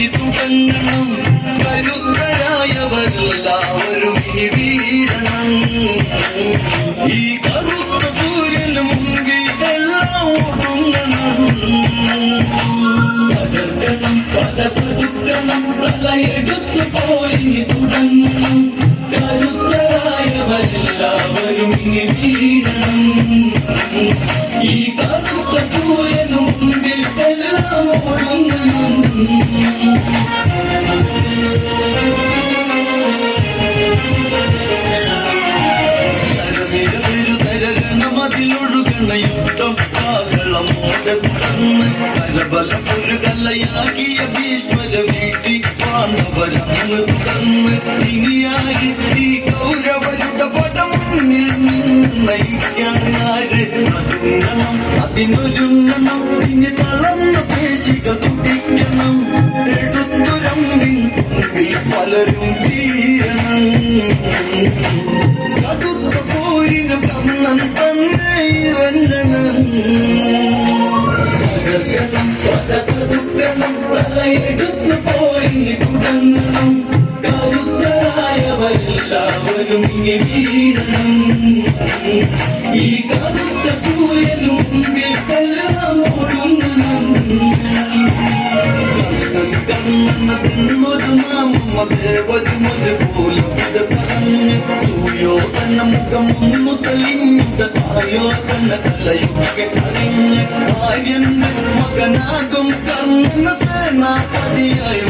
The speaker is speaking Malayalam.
ഇനി തുടങ്ങണം. കരുത്തരായവരെല്ലാവരും ഇനി വീഴണം. ഈ കറുത്ത സൂര്യന് മുമ്പിൽ എല്ലാം ഒടുങ്ങണം പതക്കണം പത പുതുക്കണം തലയെടുത്തു പോയി. കല്ലയാക്കിയ ഭീഷ്മര വീട്ടി പാണ്ഡവരങ്ങ് തുടർന്ന് ഇനിയായി കൗരവരുടെ പടം മുന്നിൽ നയിക്കാനാര് അതുങ്ങണം അതിനൊരുങ്ങണം ഇനി തളർന്ന പേശികൾ തുടിക്കണം. എടുത്തുരമ്പിൻ പലരും തീരണം കടുത്ത പോരിന് കണ്ണൻ തന്നെ ഇറങ്ങണം. ഇനി വീഴണം ഈ കറുത്ത സൂര്യനു മുമ്പിൽ എല്ലാം ഒടുങ്ങണം കണ്ണനൊരു നാമം പോലും പറഞ്ഞ് സൂര്യോധന മുഖം ഒന്നു തെളിഞ്ഞിട്ട് തന്ന കലയൊക്കെ അറിഞ്ഞ് ഭാര്യന്റെ മകനാകും കർമ്മ സേനാപതിയായി.